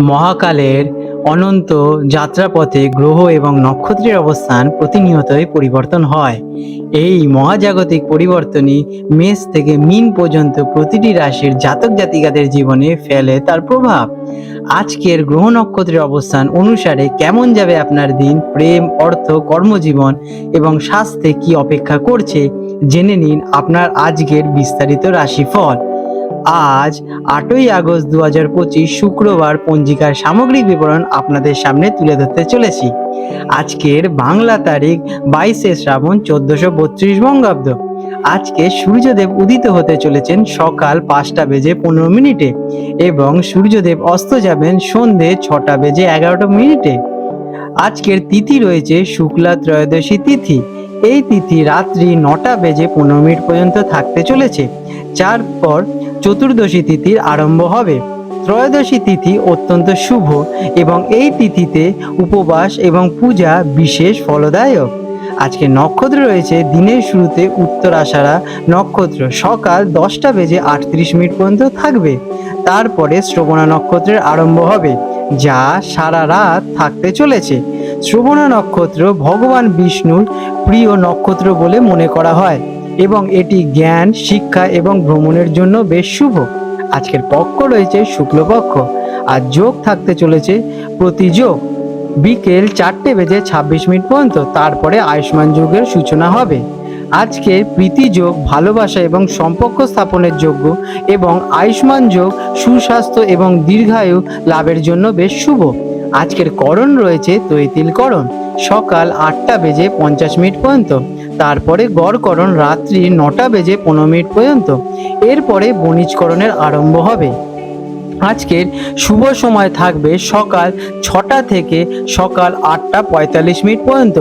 মহাকালের অনন্ত যাত্রাপথে গ্রহ এবং নক্ষত্রের অবস্থান প্রতিনিয়তই পরিবর্তন হয়। এই মহাজাগতিক পরিবর্তনই মেষ থেকে মিন পর্যন্ত প্রতিটি রাশির জাতক জাতিকাদের জীবনে ফেলে তার প্রভাব। আজকের গ্রহ নক্ষত্রের অবস্থান অনুসারে কেমন যাবে আপনার দিন? প্রেম, অর্থ, কর্মজীবন এবং স্বাস্থ্যে কি অপেক্ষা করছে? জেনে নিন আপনার আজকের বিস্তারিত রাশিফল। আজ আটই আগস্ট দু হাজার পঁচিশ শুক্রবার পঞ্জিকার সামগ্রিক বিবরণ আপনাদের সামনে তুলে ধরতে চলেছি। আজকের বাংলা তারিখ বাইশে শ্রাবণ চোদ্দশো বত্রিশ বঙ্গাব্দ। আজকে সূর্যদেব উদিত হতে চলেছেন সকাল পাঁচটা বেজে পনেরো মিনিটে এবং সূর্যদেব অস্ত যাবেন সন্ধে ছটা বেজে এগারোটা মিনিটে। আজকের তিথি রয়েছে শুক্লা ত্রয়োদশী তিথি। এই তিথি রাত্রি নটা বেজে পনেরো মিনিট পর্যন্ত থাকতে চলেছে। যার পর চতুর্দশী তিথির আরম্ভ হবে। ত্রয়োদশী তিথি অত্যন্ত শুভ এবং এই তিথিতে উপবাস এবং পূজা বিশেষ ফলদায়ক। আজকে নক্ষত্র রয়েছে, দিনের শুরুতে উত্তর আষাঢ়া নক্ষত্র, সকাল দশটা বেজে আটত্রিশ মিনিট পর্যন্ত থাকবে। তারপরে শ্রবণা নক্ষত্রের আরম্ভ হবে, যা সারা রাত থাকতে চলেছে। শ্রবণা নক্ষত্র ভগবান বিষ্ণুর প্রিয় নক্ষত্র বলে মনে করা হয়। এবং এটি জ্ঞান, শিক্ষা এবং ভ্রমণের জন্য বেশ শুভ। আজকের পক্ষ রয়েছে শুক্লপক্ষ। আর যোগ থাকতে চলেছে প্রতিযোগ বিকেল চারটে বেজে ছাব্বিশ মিনিট পর্যন্ত, তারপরে আয়ুষ্মান যুগের সূচনা হবে। আজকের প্রীতি যোগ, ভালোবাসা এবং সম্পর্ক স্থাপনের যোগ্য এবং আয়ুষ্মান যোগ, সুস্বাস্থ্য এবং দীর্ঘায়ু লাভের জন্য বেশ শুভ। আজকের করণ রয়েছে তৈতিল করণ। সকাল আটটা বেজে পঞ্চাশ মিনিট পর্যন্ত। তারপরে গড়করণ রাত্রি নটা বেজে পনেরো মিনিট পর্যন্ত। এরপরে বণিজকরণের আরম্ভ হবে। আজকের শুভ সময় থাকবে সকাল ছটা থেকে সকাল আটটা পঁয়তাল্লিশ মিনিট পর্যন্ত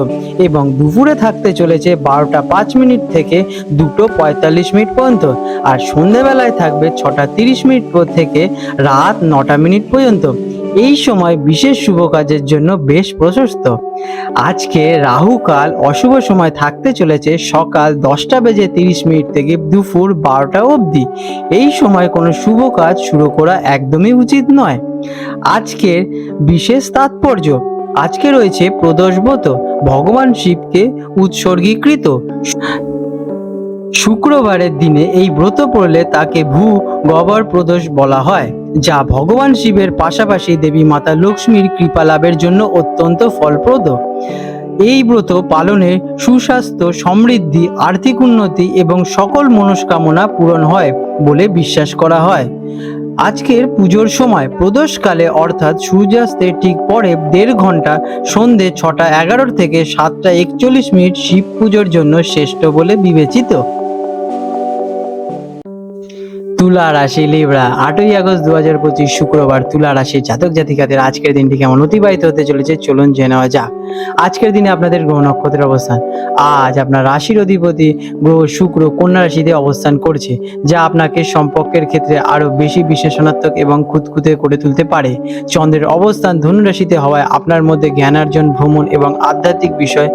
এবং দুপুরে থাকতে চলেছে বারোটা পাঁচ মিনিট থেকে দুটো পঁয়তাল্লিশ মিনিট পর্যন্ত আর সন্ধেবেলায় থাকবে ছটা তিরিশ মিনিট থেকে রাত নটা মিনিট পর্যন্ত। এই সময় বিশেষ শুভ কাজের জন্য বেশ প্রশস্ত। আজকে রাহুকাল অশুভ সময় থাকতে চলেছে সকাল দশটা বেজে তিরিশ মিনিট থেকে দুপুর বারোটা অবধি। এই সময় কোনো শুভ কাজ শুরু করা একদমই উচিত নয়। আজকের বিশেষ তাৎপর্য, আজকে রয়েছে প্রদোষব্রত ভগবান শিবকে উৎসর্গীকৃত। শুক্রবারের দিনে এই ব্রত পড়লে তাকে ভূ গবর প্রদোষ বলা হয়। যা ভগবান শিবের পাশাপাশি দেবী মাতা লক্ষ্মীর কৃপা লাভের জন্য অত্যন্ত ফলপ্রদ। এই ব্রত পালনে সুস্বাস্থ্য, সমৃদ্ধি, আর্থিক উন্নতি এবং সকল মনস্কামনা পূরণ হয় বলে বিশ্বাস করা হয়। আজকের পুজোর সময় প্রদোষকালে অর্থাৎ সূর্যাস্তের ঠিক পরে দেড় ঘণ্টা সন্ধে ছটা এগারো থেকে সাতটা একচল্লিশ মিনিট শিব পুজোর জন্য শ্রেষ্ঠ বলে বিবেচিত। তুলা রাশি লিব্রা আটই আগস্ট দু হাজার পঁচিশ শুক্রবার তুলা রাশির জাতক জাতিকাদের আজকের দিনটি কেমন অতিবাহিত হতে চলেছে চলুন জেনে নেওয়া যাক। আজকের দিনে আপনাদের গ্রহ নক্ষত্রের অবস্থান। আজ আপনার রাশির অধিপতি গ্রহ শুক্র কন্যা রাশিতে অবস্থান করছে, যা আপনাকে সম্পর্কের ক্ষেত্রে আরও বেশি বিশেষণাত্মক এবং খুঁতখুঁতে করে তুলতে পারে। চন্দ্রের অবস্থান ধনু রাশিতে হওয়ায় আপনার মধ্যে জ্ঞানার্জন, ভ্রমণ এবং আধ্যাত্মিক বিষয়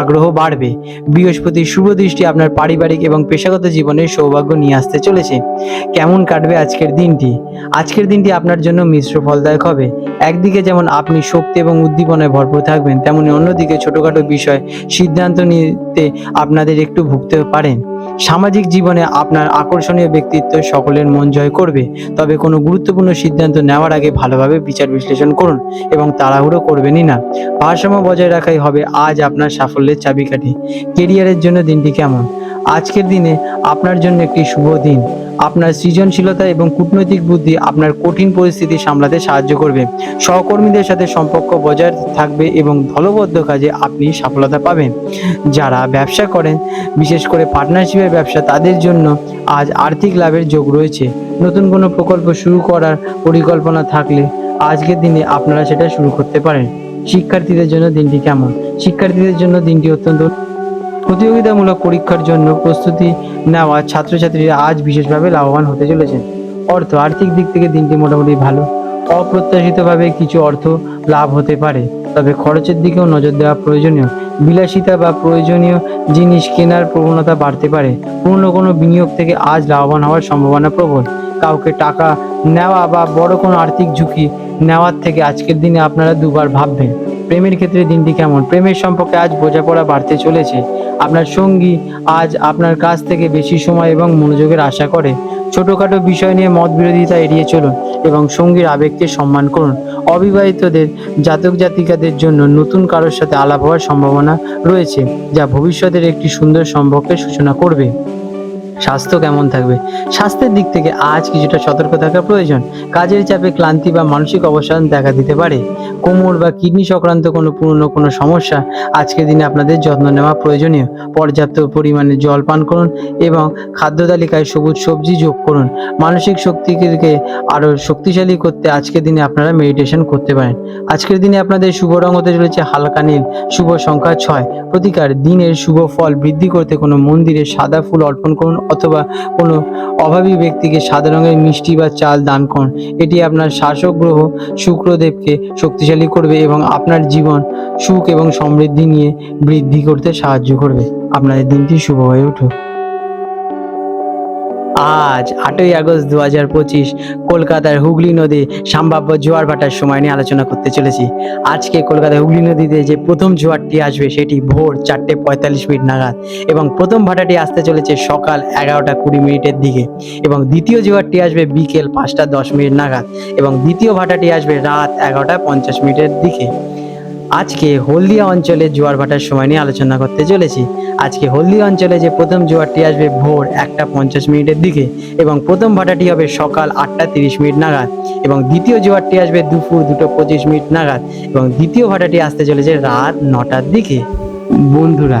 আগ্রহ বাড়বে। বৃহস্পতির শুভ দৃষ্টি আপনার পারিবারিক এবং পেশাগত জীবনে সৌভাগ্য নিয়ে আসতে চলেছে। কেমন কাটবে আজকের দিনটি? আজকের দিনটি আপনার জন্য মিশ্র ফলদায়ক হবে। একদিকে যেমন আপনি শক্তি এবং উদ্দীপনায় ভরপুর থাকবেন, তেমনি অন্যদিকে ছোটোখাটো বিষয়, সিদ্ধান্ত নিতে আপনাদের একটু ভুগতে পারেন। সামাজিক জীবনে আপনার আকর্ষণীয় ব্যক্তিত্ব সকলের মন জয় করবে। তবে কোনো গুরুত্বপূর্ণ সিদ্ধান্ত নেওয়ার আগে ভালোভাবে বিচার বিশ্লেষণ করুন এবং তাড়াহুড়ো করবেনই না। ভারসাম্য বজায় রাখাই হবে আজ আপনার সাফল্যের চাবিকাঠি। কেরিয়ারের জন্য দিনটি কেমন? আজকের দিনে আপনার জন্য একটি শুভ দিন। আপনার সৃজনশীলতা এবং কূটনৈতিক বুদ্ধি আপনার কঠিন পরিস্থিতি সামলাতে সাহায্য করবে। সহকর্মীদের সাথে সম্পর্ক বজায় থাকবে এবং দলবদ্ধ কাজে আপনি সফলতা পাবেন। যারা ব্যবসা করেন, বিশেষ করে পার্টনারশিপের ব্যবসা, তাদের জন্য আজ আর্থিক লাভের যোগ রয়েছে। নতুন কোনো প্রকল্প শুরু করার পরিকল্পনা থাকলে আজকের দিনে আপনারা সেটা শুরু করতে পারেন। শিক্ষার্থীদের জন্য দিনটি কেমন? শিক্ষার্থীদের জন্য দিনটি অত্যন্ত প্রতিযোগিতামূলক পরীক্ষার জন্য প্রস্তুতি নেওয়া ছাত্রছাত্রীরা আজ বিশেষভাবে লাভবান হতে চলেছেন অর্থ, আর্থিক দিক থেকে দিনটি মোটামুটি ভালো। অপ্রত্যাশিতভাবে কিছু অর্থ লাভ হতে পারে, তবে খরচের দিকেও নজর দেওয়া প্রয়োজনীয়। বিলাসিতা বা প্রয়োজনীয় জিনিস কেনার প্রবণতা বাড়তে পারে। পূর্ণ কোনো বিনিয়োগ থেকে আজ লাভবান হওয়ার সম্ভাবনা প্রবল। কাউকে টাকা নেওয়া বা বড় কোনো আর্থিক ঝুঁকি নেওয়ার থেকে আজকের দিনে আপনারা দুবার ভাববেন। প্রেমের ক্ষেত্রে দিনটি কেমন? প্রেমের সম্পর্কে আজ বোঝাপড়া বাড়তে চলেছে। আপনার সঙ্গী আজ আপনার কাছ থেকে বেশি সময় এবং মনোযোগের আশা করে। ছোটোখাটো বিষয় নিয়ে মত বিরোধিতা এড়িয়ে চলুন এবং সঙ্গীর আবেগকে সম্মান করুন। অবিবাহিতদের, জাতক জাতিকাদের জন্য নতুন কারোর সাথে আলাপ হওয়ার সম্ভাবনা রয়েছে, যা ভবিষ্যতের একটি সুন্দর সম্পর্কের সূচনা করবে। স্বাস্থ্য কেমন থাকবে? স্বাস্থ্যের দিক থেকে আজ কিছুটা সতর্ক থাকা প্রয়োজন। কাজের চাপে ক্লান্তি বা মানসিক অবসান দেখা দিতে পারে। কোমর বা কিডনি সংক্রান্ত কোনো পুরনো কোনো সমস্যা আজকের দিনে আপনাদের যত্ন নেওয়া প্রয়োজনীয়। পর্যাপ্ত পরিমাণে জল পান করুন এবং খাদ্য তালিকায় সবুজ সবজি যোগ করুন। মানসিক শক্তিকে আরও শক্তিশালী করতে আজকের দিনে আপনারা মেডিটেশন করতে পারেন। আজকের দিনে আপনাদের শুভ রং হতে চলেছে হালকা নীল। শুভ সংখ্যা ছয়। প্রতিকার, দিনের শুভ ফল বৃদ্ধি করতে কোনো মন্দিরে সাদা ফুল অর্পণ করুন অথবা কোনো অভাবী ব্যক্তিকে সাদা রঙের মিষ্টি বা চাল দান করুন। এটি আপনার শাসক গ্রহ শুক্রদেবকে শক্তিশালী করবে এবং আপনার জীবন সুখ এবং সমৃদ্ধি নিয়ে বৃদ্ধি করতে সাহায্য করবে। আপনাদের দিনটি শুভ হয়ে উঠুক। আজ আটই আগস্ট দু হাজার পঁচিশ কলকাতার হুগলি নদী সম্ভাব্য জোয়ার ভাটার সময় নিয়ে আলোচনা করতে চলেছি। আজকে কলকাতার হুগলি নদীতে যে প্রথম জোয়ারটি আসবে সেটি ভোর চারটে পঁয়তাল্লিশ মিনিট নাগাদ এবং প্রথম ভাটাটি আসতে চলেছে সকাল এগারোটা কুড়ি মিনিটের দিকে এবং দ্বিতীয় জোয়ারটি আসবে বিকেল পাঁচটা দশ মিনিট নাগাদ এবং দ্বিতীয় ভাটাটি আসবে রাত এগারোটা পঞ্চাশ মিনিটের দিকে। আজকে হলদিয়া অঞ্চলে জোয়ার ভাটার সময় নিয়ে আলোচনা করতে চলেছি। আজকে হলদিয়া অঞ্চলে যে প্রথম জোয়ারটি আসবে ভোর একটা পঞ্চাশ মিনিটের দিকে এবং প্রথম ভাটাটি হবে সকাল আটটা তিরিশ মিনিট নাগাদ এবং দ্বিতীয় জোয়ারটি আসবে দুপুর দুটো পঁচিশ মিনিট নাগাদ এবং দ্বিতীয় ভাটাটি আসতে চলেছে রাত নটার দিকে। বন্ধুরা